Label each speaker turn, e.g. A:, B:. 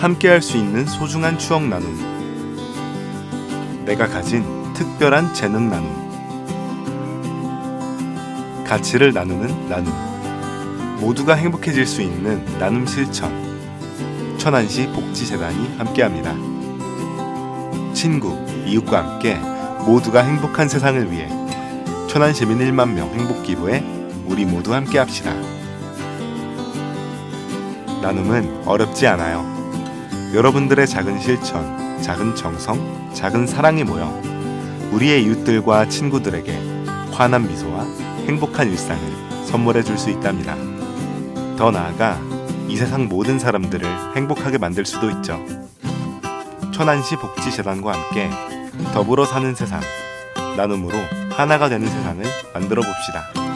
A: 함께할 수 있는 소중한 추억 나눔. 내가 가진 특별한 재능 나눔. 가치를 나누는 나눔. 모두가 행복해질 수 있는 나눔 실천. 천안시 복지재단이 함께합니다. 친구, 이웃과 함께 모두가 행복한 세상을 위해 천안 시민 1만 명 행복 기부에 우리 모두 함께 합시다. 나눔은 어렵지 않아요. 여러분들의 작은 실천, 작은 정성, 작은 사랑이 모여 우리의 이웃들과 친구들에게 환한 미소와 행복한 일상을 선물해 줄 수 있답니다. 더 나아가 이 세상 모든 사람들을 행복하게 만들 수도 있죠. 천안시 복지재단과 함께 더불어 사는 세상, 나눔으로 하나가 되는 세상을 만들어 봅시다.